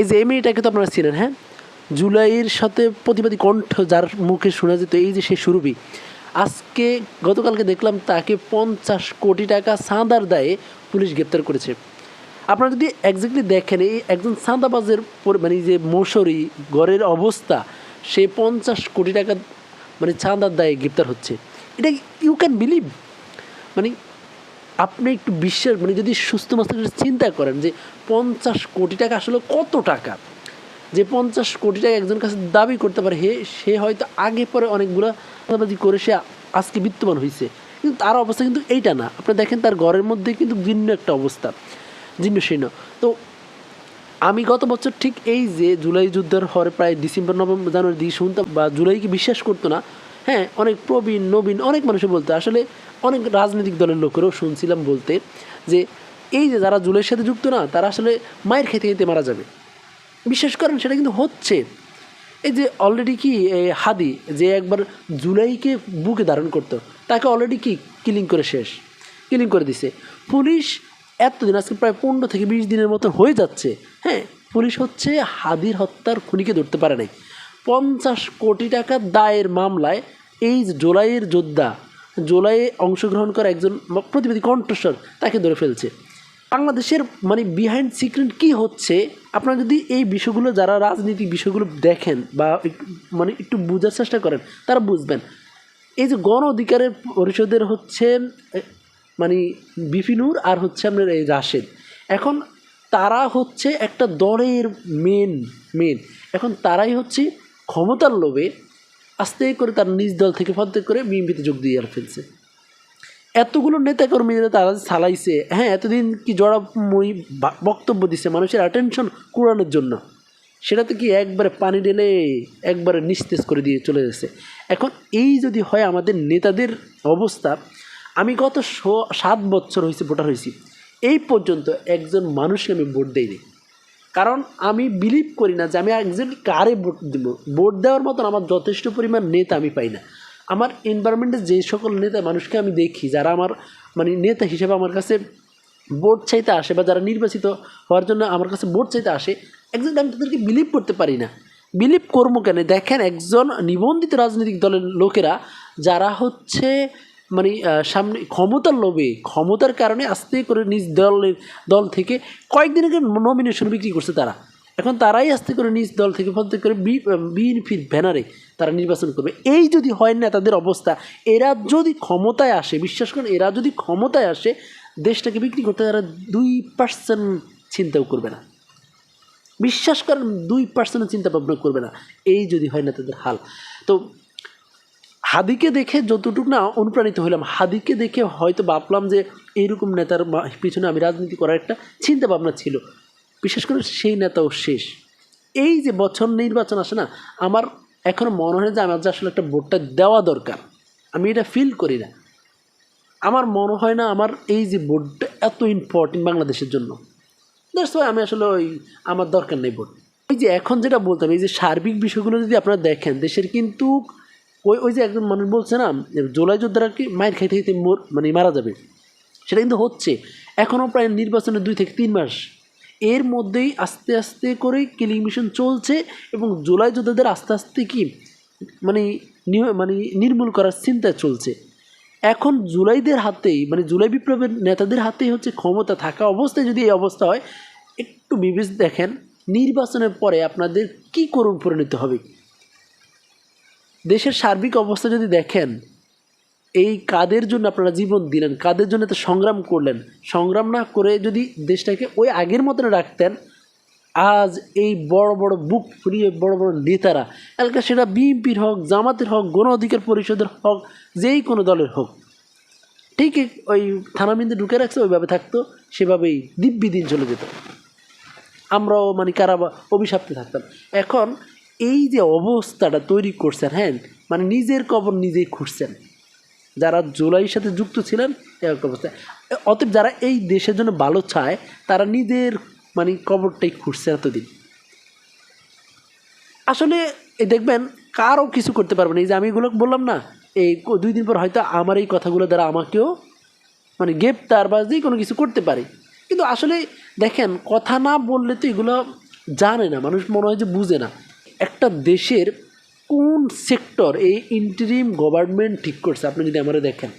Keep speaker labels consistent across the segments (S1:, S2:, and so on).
S1: এই যে এই তো আপনারা ছিলেন হ্যাঁ? জুলাইয়ের সাথে প্রতিবাদী কণ্ঠ যার মুখে শোনা যেত, এই যে সে সুরভি। আজকে গতকালকে দেখলাম তাকে পঞ্চাশ কোটি টাকা সাঁদার দায়ে পুলিশ গ্রেপ্তার করেছে। আপনারা যদি একজাক্টলি দেখেন, এই একজন সাঁদাবাজের মানে যে মশরি, ঘরের অবস্থা, সে পঞ্চাশ কোটি টাকা মানে চাঁদার দায়ে গ্রেপ্তার হচ্ছে। এটা ইউ ক্যান বিলিভ মানে আপনি একটু বিশ্বাস মানে যদি সুস্থ মস্তিষ্কে চিন্তা করেন যে পঞ্চাশ কোটি টাকা আসলে কত টাকা? যে পঞ্চাশ কোটি টাকা একজন কাছে দাবি করতে পারে, হে, সে হয়তো আগে পরে অনেকগুলো চাঁদাবাজি করে সে আজকে বিত্তমান হয়েছে কিন্তু তার অবস্থা কিন্তু এইটা না। আপনি দেখেন তার ঘরের মধ্যে কিন্তু ভিন্ন একটা অবস্থা জীর্ণ শীর্ণ। তো আমি গত বছর ঠিক এই যে জুলাই যুদ্ধের হরে প্রায় ডিসেম্বর, নভেম্বর, জানুয়ারি দিকে শুনতাম বা জুলাইকে বিশ্বাস করতো না হ্যাঁ অনেক প্রবীণ, নবীন, অনেক মানুষই বলতো, আসলে অনেক রাজনৈতিক দলের লোকেরও শুনছিলাম বলতে যে এই যে যারা জুলাইয়ের সাথে যুক্ত না, তারা আসলে মায়ের খেতে খেতে মারা যাবে। বিশ্বাস করেন সেটা কিন্তু হচ্ছে। এই যে অলরেডি কি হাদি যে একবার জুলাইকে বুকে ধারণ করতো, তাকে অলরেডি কি কিলিং করে শেষ কিলিং করে দিছে। পুলিশ এতদিন, আজকে প্রায় পনেরো থেকে বিশ দিনের মতো হয়ে যাচ্ছে। হ্যাঁ পুলিশ হচ্ছে হাদির হত্যার খুনিকে ধরতে পারে নাই। পঞ্চাশ কোটি টাকা দায়ের মামলায় এই জুলাইয়ের যোদ্ধা জুলাইয়ে অংশগ্রহণ করা একজন প্রতিবাদী কণ্ঠস্বর তাকে ধরে ফেলছে। বাংলাদেশের মানে বিহাইন্ড সিক্রেট কি হচ্ছে? আপনারা যদি এই বিষয়গুলো, যারা রাজনীতিক বিষয়গুলো দেখেন বা মানে একটু বোঝার চেষ্টা করেন, তারা বুঝবেন। এই যে গণ অধিকারের পরিষদের হচ্ছে মানে বিপিনুর আর হচ্ছে আপনার এই রাশেদ। এখন তারা হচ্ছে একটা দলের মেন মেন এখন তারাই হচ্ছে ক্ষমতার লোভে আস্তে করে তার নিজ দল থেকে পদত্যাগ করে বিএনপিতে যোগ দিয়ে আর ফেলছে। এতগুলো নেতাকর্মীরা তারা চালাইছে হ্যাঁ এতদিন কি জড়াময়ী বক্তব্য দিচ্ছে মানুষের অ্যাটেনশন কুড়ানোর জন্য। সেটাতে কি একবারে পানি ঢেলে একবারে নিস্তেজ করে দিয়ে চলে যাচ্ছে এখন এই যদি হয় আমাদের নেতাদের অবস্থা, আমি গত সাত বছর হয়েছে ভোটার হয়েছি এই পর্যন্ত একজন মানুষকে আমি ভোট দেইনি। কারণ আমি বিলিভ করি না যে আমি একজন কারে ভোট দেবো। ভোট দেওয়ার মতন আমার যথেষ্ট পরিমাণ নেতা আমি পাই না। আমার এনভায়রনমেন্টে যে সকল নেতা, মানুষকে আমি দেখি, যারা আমার মানে নেতা হিসেবে আমার কাছে ভোট চাইতে আসে বা যারা নির্বাচিত হওয়ার জন্য আমার কাছে ভোট চাইতে আসে, একজন আমি তাদেরকে বিলিভ করতে পারি না। বিলিভ করব কেন? দেখেন একজন নিবন্ধিত রাজনৈতিক দলের লোকেরা, যারা হচ্ছে মানে সামনে ক্ষমতার লোভে, ক্ষমতার কারণে আস্তে করে নিজ দলের, দল থেকে কয়েকদিন আগে নমিনেশন বিক্রি করছে তারা। এখন তারাই আস্তে করে নিজ দল থেকে পদত্যাগ করে বিএনপির ব্যানারে তারা নির্বাচন করবে। এই যদি হয় না তাদের অবস্থা, এরা যদি ক্ষমতায় আসে, বিশ্বাস করেন, এরা যদি ক্ষমতায় আসে, দেশটাকে বিক্রি করতে তারা দুই পার্সেন্ট চিন্তাও করবে না। বিশ্বাস করেন, দুই পার্সেন্ট চিন্তা ভাবনা করবে না। এই যদি হয় না তাদের হাল। তো হাদিকে দেখে যতটুকু না অনুপ্রাণিত হলাম হাদিকে দেখে হয়তো ভাবলাম যে এইরকম নেতার পিছনে আমি রাজনীতি করার একটা চিন্তা ভাবনা ছিল। বিশেষ করে সেই নেতাও শেষ। এই যে বছর নির্বাচন আসে না, আমার এখন মনে হয় যে আমার যে আসলে একটা ভোটটা দেওয়া দরকার, আমি এটা ফিল করি না। আমার মনে হয় না আমার এই যে ভোটটা এত ইম্পর্টেন্ট বাংলাদেশের জন্য। দ্যাটস ওয়াই আমি আসলে ওই আমার দরকার নেই ভোট। ওই যে এখন যেটা বলতাম, এই যে সার্বিক বিষয়গুলো যদি আপনারা দেখেন, দেশের কিন্তু ওই ওই যে একজন মানুষ বলছে না জোলাই যোদ্ধারা কি মায়ের খাইতে খাইতে মানে মারা যাবে? সেটা কিন্তু হচ্ছে। এখনও প্রায় নির্বাচনের দুই থেকে তিন মাস। এর মধ্যেই আস্তে আস্তে করে কিলিং মিশন চলছে এবং জুলাই যোদ্ধাদের আস্তে আস্তে কি মানে মানে নির্মূল করার চিন্তা চলছে। এখন জুলাইদের হাতেই মানে জুলাই বিপ্লবের নেতাদের হাতেই হচ্ছে ক্ষমতা থাকা অবস্থায় যদি এই অবস্থা হয়, একটু বিবেচ দেখেন, নির্বাচনের পরে আপনাদের কি করুণ পরিণত হবে? দেশের সার্বিক অবস্থা যদি দেখেন, এই কাদের জন্য আপনারা জীবন দিলেন, কাদের জন্য এত সংগ্রাম করলেন? সংগ্রাম না করে যদি দেশটাকে ওই আগের মতন রাখতেন, আজ এই বড় বড় বুক ফুরিয়ে বড় বড় নেতারা এলাকা সেটা বিএনপির হোক, জামাতের হোক, গণ অধিকার পরিষদের হোক, যেই কোনো দলের হোক, ঠিক ওই থানাবিন্দু ঢুকে রাখছে, ওইভাবে থাকতো, সেভাবেই দিব্যি দিন চলে যেত। আমরাও মানে কারা অভিশাপ্তে থাকতাম। এখন এই যে অবস্থাটা তৈরি করছেন হ্যাঁ মানে নিজের কবর নিজেই খুঁজছেন। যারা জুলাইয়ের সাথে যুক্ত ছিলেন, এরকম অবস্থা। অতএব যারা এই দেশের জন্য ভালো চায়, তারা নিজের মানে কবরটাই খুঁড়ছে এতদিন। আসলে দেখবেন, কারও কিছু করতে পারবে না। এই যে আমি এগুলো বললাম না, এই দুই দিন পর হয়তো আমার এই কথাগুলো দ্বারা আমাকেও মানে গ্রেপ্তার বা যে কোনো কিছু করতে পারে। কিন্তু আসলে, দেখেন, কথা না বললে তো এগুলো জানে না, মানুষ মনে হয় যে বুঝে না। একটা দেশের কোন সেক্টর এই ইন্টারিম গভর্নমেন্ট ঠিক করছে? আপনি যদি আমরা দেখেন।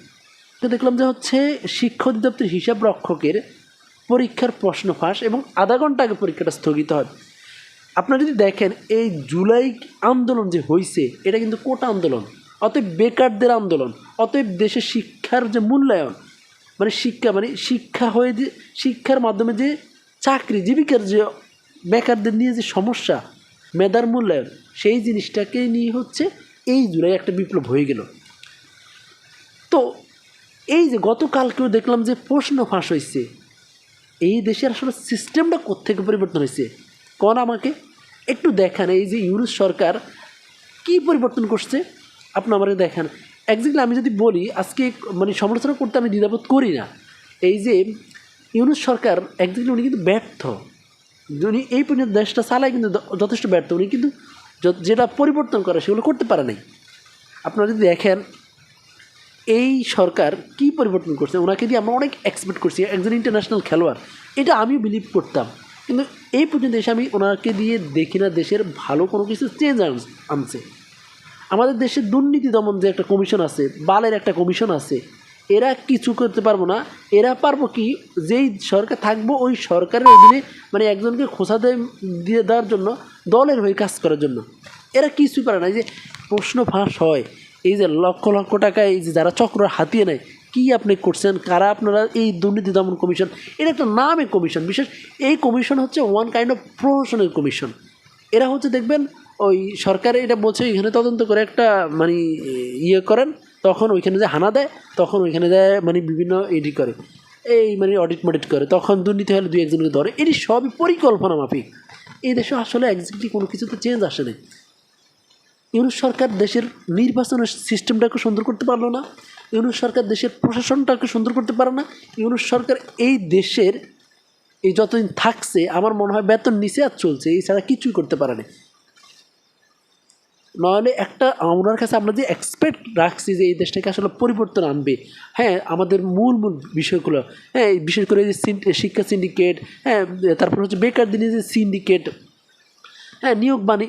S1: তো দেখলাম যে হচ্ছে শিক্ষা অধিদপ্তর হিসাব রক্ষকের পরীক্ষার প্রশ্ন ফাঁস এবং আধা ঘণ্টা আগে পরীক্ষাটা স্থগিত হয়। আপনারা যদি দেখেন, এই জুলাই আন্দোলন যে হয়েছে এটা কিন্তু কোটা আন্দোলন, অতএব বেকারদের আন্দোলন, অতএব দেশের শিক্ষার যে মূল্যায়ন মানে শিক্ষা মানে শিক্ষা হয়ে যে, শিক্ষার মাধ্যমে যে চাকরি, জীবিকার যে বেকারদের নিয়ে যে সমস্যা মেধার মূল্যায়ন সেই জিনিসটাকে নিয়ে হচ্ছে এই জুলাই একটা বিপ্লব হয়ে গেল। তো এই যে গতকালকেও দেখলাম যে প্রশ্ন ফাঁস হয়েছে। এই দেশের আসলে সিস্টেমটা কোত্থেকে পরিবর্তন হয়েছে? কোন আমাকে একটু দেখান, এই যে ইউরোপ সরকার কি পরিবর্তন করছে? আপনি আমাকে দেখান। একজাক্টলি আমি যদি বলি, আজকে মানে সমালোচনা করতে আমি দ্বিধাবোধ করি না। এই যে ইউনুস সরকার একজাক্টলি উনি কিন্তু ব্যর্থ। উনি এই পর্যন্ত দেশটা চালায় কিন্তু যথেষ্ট ব্যর্থ। উনি কিন্তু যেটা পরিবর্তন করে সেগুলো করতে পারে নাই। আপনারা যদি দেখেন, এই সরকার কি পরিবর্তন করছে, ওনাকে দিয়ে আমরা অনেক এক্সপেক্ট করছি, একজন ইন্টারন্যাশনাল খেলোয়াড়। এটা আমি বিলিভ করতাম। কিন্তু এই পর্যন্ত এসে আমি ওনাকে দিয়ে দেখি না, দেশের ভালো কোনো কিছু চেঞ্জ আনছে। আমাদের দেশে দুর্নীতি দমন যে একটা কমিশন আছে, বালের একটা কমিশন আছে এরা কিছু করতে পারব না। এরা পারব কি? যেই সরকার থাকব, ওই সরকারের অধীনে মানে একজনকে খোসা দিয়ে দেওয়ার জন্য, দলের হয়ে কাজ করার জন্য। এরা কিছুই পারে না। এই যে প্রশ্ন ফাঁস হয়, এই যে লক্ষ লক্ষ টাকা এই যে যারা চক্র হাতিয়ে নেয়, কি আপনি করছেন? কারা আপনারা এই দুর্নীতি দমন কমিশন? এটা একটা নামে কমিশন। বিশেষ এই কমিশন হচ্ছে one kind of professional commission এরা হচ্ছে দেখবেন, ওই সরকার এটা বলছে, এখানে তদন্ত করে একটা মানে ইয়ে করেন তখন ওইখানে যে হানা দেয়, তখন ওইখানে দেয় মানে বিভিন্ন এডি করে। এই মানে অডিট মডিট করে। তখন দুর্নীতি হলে দুই একজনকে ধরে। এটি সবই পরিকল্পনা মাফিক। এই দেশে আসলে একজাক্টলি কোনো কিছুতে চেঞ্জ আসে নাই। ইউনুস সরকার দেশের নির্বাচনের সিস্টেমটাকে সুন্দর করতে পারল না। ইউনুস সরকার দেশের প্রশাসনটাকে সুন্দর করতে পারে না। ইউনুস সরকার এই দেশের এই যতদিন থাকছে, আমার মনে হয় বেতন নিচে আর চলছে। এছাড়া কিছুই করতে পারে না নাহলে একটা ওনার কাছে আমরা যে এক্সপেক্ট রাখছি যে এই দেশটাকে আসলে পরিবর্তন আনবে। হ্যাঁ আমাদের মূল মূল বিষয়গুলো। হ্যাঁ বিশেষ করে যে শিক্ষা সিন্ডিকেট হ্যাঁ তারপর হচ্ছে বেকার দিনে যে সিন্ডিকেট হ্যাঁ নিয়োগ বাণী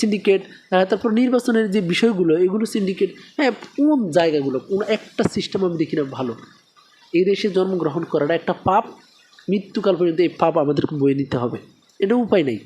S1: সিন্ডিকেট তারপর নির্বাচনের যে বিষয়গুলো, এগুলো সিন্ডিকেট হ্যাঁ কোন জায়গাগুলো, কোন একটা সিস্টেম আমি দেখি না ভালো। এই দেশে জন্মগ্রহণ করাটা একটা পাপ, মৃত্যুকাল পর্যন্ত এই পাপ আমাদেরকে বয়ে নিতে হবে। এটা উপায় নেই।